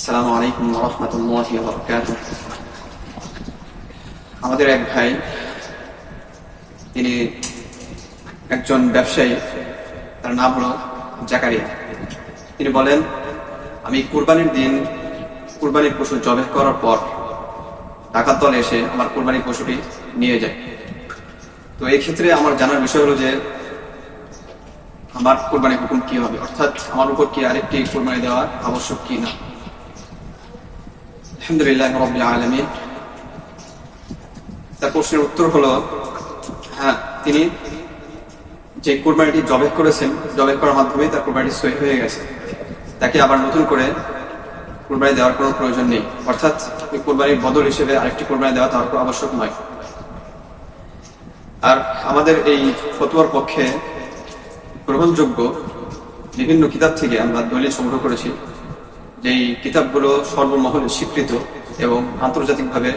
আসসালামু আলাইকুম রহমতুল্লাহ বরকাত আমাদের এক ভাই, তিনি একজন ব্যবসায়ী, তার নাম হলো জাকারিয়া। তিনি বলেন, আমি কুরবানির দিন কুরবানির পশু জবে করার পর টাকার দল এসে আমার কুরবানির পশুটি নিয়ে যায় তো এই ক্ষেত্রে আমার জানার বিষয় হলো যে, আমার কোরবানি হুকুম কি হবে? অর্থাৎ আমার উপর কি আরেকটি কোরবানি দেওয়া আবশ্যক কি না? আলহামদুলিল্লাহ রবিল আলমিন। তার প্রশ্নের উত্তর হলো হ্যাঁ তিনি যে কোরবানিটি জবে করেছেন জবে করার মাধ্যমে তার কোরবানিটি সই হয়ে গেছে। তাকে আবার নতুন করে কোরবানি দেওয়ার কোনো প্রয়োজন নেই। অর্থাৎ কোরবানির বদল হিসেবে আরেকটি কোরবানি দেওয়া তার আবশ্যক নয়। আর আমাদের এই ফতুয়ার পক্ষে গ্রহণযোগ্য বিভিন্ন কিতাব থেকে আমরা দলিল সংগ্রহ করেছি। যেই কিতাবগুলো সর্বমহলে স্বীকৃত এবং আন্তর্জাতিকভাবে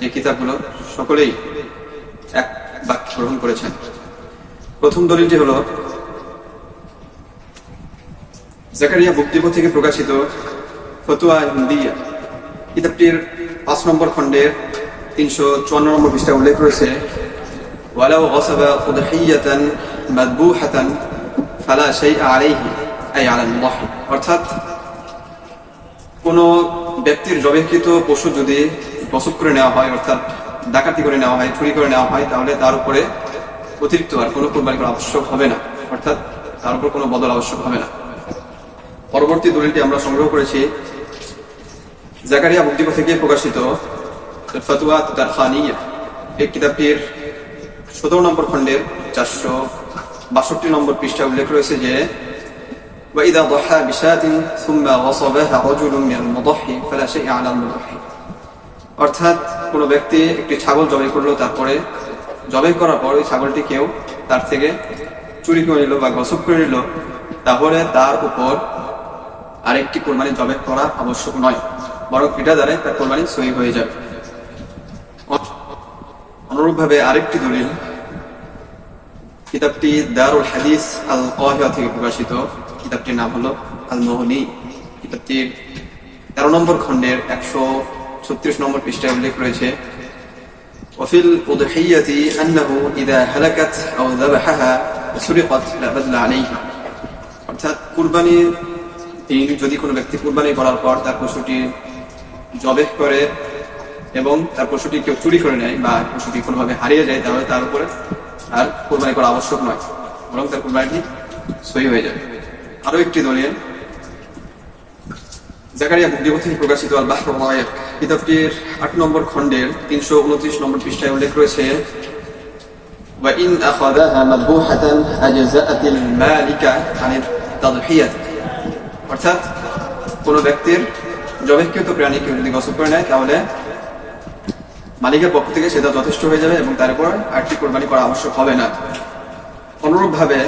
যে কিতাবগুলো সকলেই এক বাক্য গ্রহণ করেছেন। প্রথম দলিলটি হল, জাকারিয়া বুকদিব থেকে প্রকাশিত ফতুয়া হিন্দিয়া কিতাবটির পাঁচ নম্বর খণ্ডের তিনশো চুয়ান্ন নম্বর পৃষ্ঠা উল্লেখ রয়েছে, ওয়ালাউ গসাবা মাদবু হাতান ফালা শাইআ আলাইহি, আই আলাল অর্থাৎ কোন ব্যক্তির জবেকৃত পশু যদি বসত করে নেওয়া হয়, অর্থাৎ ডাকাতি করে নেওয়া হয়, চুরি করে নেওয়া হয়, তাহলে তার উপরে অতিরিক্ত আর কোনো কোরবানি করা আবশ্যক হবে না। অর্থাৎ তার উপর কোনো বদল আবশ্যক হবে না। পরবর্তী দলিলটি আমরা সংগ্রহ করেছি জাকারিয়া মুক্তিপ থেকে প্রকাশিত কিতাবটির সতেরো নম্বর খণ্ডের চারশো বাষট্টি নম্বর পৃষ্ঠা উল্লেখ রয়েছে যে وإذا ضحى بشاة ثم غصبها رجل من المضحي فلا شيء على المضحي অর্থাৎ কোনো ব্যক্তি একটি ছাগল জবাই করলো তারপরে জবাই করার পর ওই ছাগলটি কেউ তার থেকে চুরি করে নিল বা গসব করে নিল তাহলে তার উপর আরেকটি কোরবানি জবাই করা আবশ্যক নয় বরং এটা দ্বারা তার কোরবানি সই হয়ে যাবে অনুরূপভাবে আরেকটি দলিল কিতাবটি দারুল হাদিস আল কাহিয়া থেকে প্রকাশিত কিতাবটির নাম হলো আল মোহনী কিতাবটির তেরো নম্বর খণ্ডের একশো ছত্রিশ নম্বর পৃষ্ঠায় উল্লেখ রয়েছে وفي الأضحية أنه إذا هلكت أو ذبحها سرقت لا بدل عليه অর্থাৎ কুরবানির দিন যদি কোনো ব্যক্তি কুরবানি করার পর তার পশুটি জবেহ করে এবং তার পশুটি কেউ চুরি করে নেয় বা পশুটি কোনোভাবে হারিয়ে যায় তাহলে তার উপরে আর কোরবানি করা আবশ্যক নয় বরং তার কোরবানিটি সই হয়ে যাবে আরো একটি দলিল জাকারিয়া মুক্তিব থেকে প্রকাশিত আল বাহর মায়াক কিতাবটির আট নম্বর খণ্ডের তিনশো উনত্রিশ নম্বর পৃষ্ঠায় উল্লেখ রয়েছে وإن أخذها مذبوحة أجزأت المالك عن التضحية অর্থাৎ কোনো ব্যক্তির জবেকৃত প্রাণী কেউ যদি গসব করে নেয় তাহলে মালিকের পক্ষ থেকে সেটা যথেষ্ট হয়ে যাবে এবং তার উপর আরেকটি কোরবানি করা আবশ্যক হবে না অনুরূপভাবে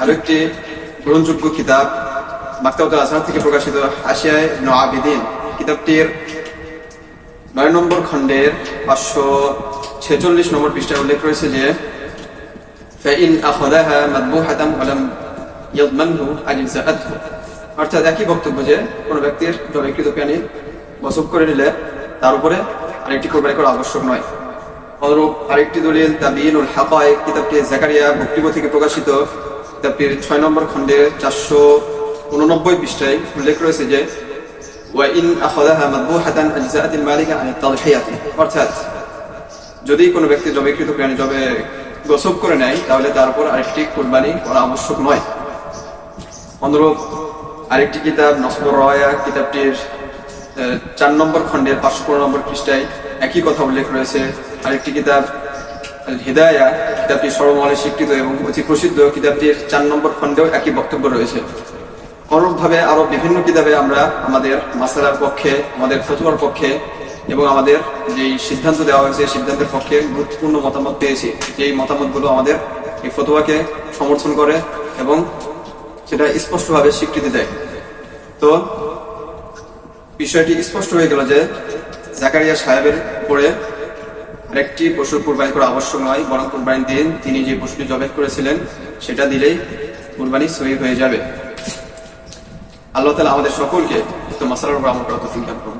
আরো একটি গ্রহণযোগ্য কিতাব মাক্তাবুল আজহার থেকে প্রকাশিত আসিয়ায় নআবিদিন কিতাবটির নয় নম্বর খণ্ডের পাঁচশো ছেচল্লিশ নম্বর পৃষ্ঠায় উল্লেখ রয়েছে যে فإن أخذها مذبوحة ولم يضمنه أجزأته অর্থাৎ একই বক্তব্য যে কোনো ব্যক্তির জবাইকৃত প্রাণী বসব করে নিলে তার উপরে আরেকটি কোরবানি করা আবশ্যক নয়। অনুরূপ আরেকটি দলিল তাবিনুল হাকায় কিতাবটি জাকারিয়া বক্তব্য থেকে প্রকাশিত। কিতাবটির ছয় নম্বর খণ্ডের চারশো উননব্বই পৃষ্ঠায় উল্লেখ রয়েছে যে ওয়াইন আখদাহা মাদবুহাতান আজজাআতিল মালিকা আন তাদহিয়াতি অর্থাৎ, যদি কোনো ব্যক্তি জবেকৃত প্রাণী জবে গোসব করে নেয়, তাহলে তার উপর আরেকটি কোরবানি করা আবশ্যক নয়। অনুরূপ আরেকটি কিতাব, নসবর রয়া কিতাবটির চার নম্বর খণ্ডের পাঁচশো পনেরো নম্বর পৃষ্ঠায় একই কথা উল্লেখ রয়েছে। আরেকটি কিতাব হিদায়া, কিতাবটি সর্বমহলে স্বীকৃত এবং অতি প্রসিদ্ধ। কিতাবটির চার নম্বর খণ্ডেও একই বক্তব্য রয়েছে। অনুরূপভাবে আরও বিভিন্ন কিতাবে আমরা আমাদের মাসালার পক্ষে, আমাদের ফতুয়ার পক্ষে এবং আমাদের যে সিদ্ধান্ত দেওয়া হয়েছে সিদ্ধান্তের পক্ষে গুরুত্বপূর্ণ মতামত পেয়েছি। যেই মতামতগুলো আমাদের এই ফতুয়াকে সমর্থন করে এবং সেটা স্পষ্টভাবে স্বীকৃতি দেয়। তো বিষয়টি স্পষ্ট হয়ে গেল যে জাকারিয়া সাহেবের উপরে আরেকটি পশু কুরবানি করা আবশ্যক নয়, বরং কোরবানি দিন তিনি যে পশুটি জবে করেছিলেন, সেটা দিলেই কোরবানি সহি হয়ে যাবে। আল্লাহ তালা আমাদের সকলকে মশলার উপর আমল করা তো চিন্তা করুন।